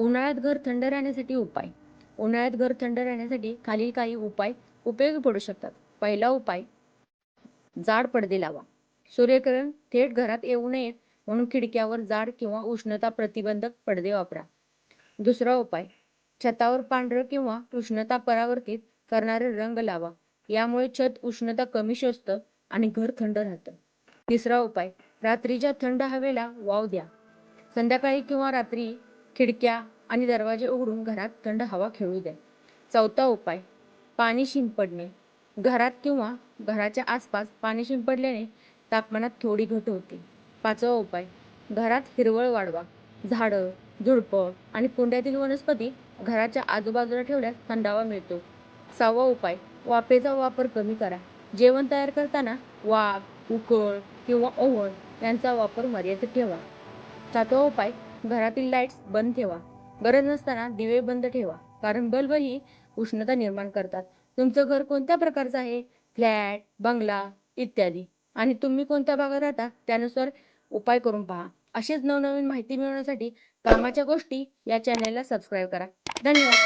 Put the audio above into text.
उन्हाळ्यात घर थंड राहण्यासाठी उपाय. उन्हाळ्यात घर थंड राहण्यासाठी खालील काही उपाय उपयोगी पडू शकतात. पहिला उपाय जाड पडदे लावा. सूर्यकिरण थेट घरात येऊ नयेत म्हणून खिडक्यावर जाड किंवा उष्णता प्रतिबंधक पडदे वापरा. दुसरा उपाय छतावर पांढरं किंवा उष्णता परावर्तित करणारे रंग लावा. यामुळे छत उष्णता कमी शोषतं आणि घर थंड राहतं. तिसरा उपाय रात्रीच्या थंड हवेला वाव द्या. संध्याकाळी किंवा रात्री खिडक्या आणि दरवाजे उघडून घरात थंड हवा खेळू द्या चौथा उपाय पाणी शिंपडणे. घरात किंवा घराच्या आसपास पाणी शिंपडल्याने तापमानात थोडी घट होते. पाचवा उपाय घरात हिरवळ वाढवा. झाडं झुडपं आणि कुंड्यातील वनस्पती घराच्या आजूबाजूला ठेवल्यास थंडावा मिळतो. सहावा उपाय वाफेचा वापर कमी करा. जेवण तयार करताना वाफ उकळ किंवा ओव्हन यांचा वापर मर्यादित ठेवा. सातवा उपाय घरातील लाईट्स बंद ठेवा. गरज नसताना दिवे बंद ठेवा. कारण बल्ब ही उष्णता निर्माण करतात. तुमचं घर कोणत्या प्रकारचं आहे? फ्लॅट बंगला इत्यादी. आणि तुम्ही कोणत्या भागात राहता? त्यानुसार उपाय करून पहा. अशीच नवनवीन माहिती मिळवण्यासाठी कामाच्या गोष्टी या चॅनेलला सबस्क्राईब करा. धन्यवाद.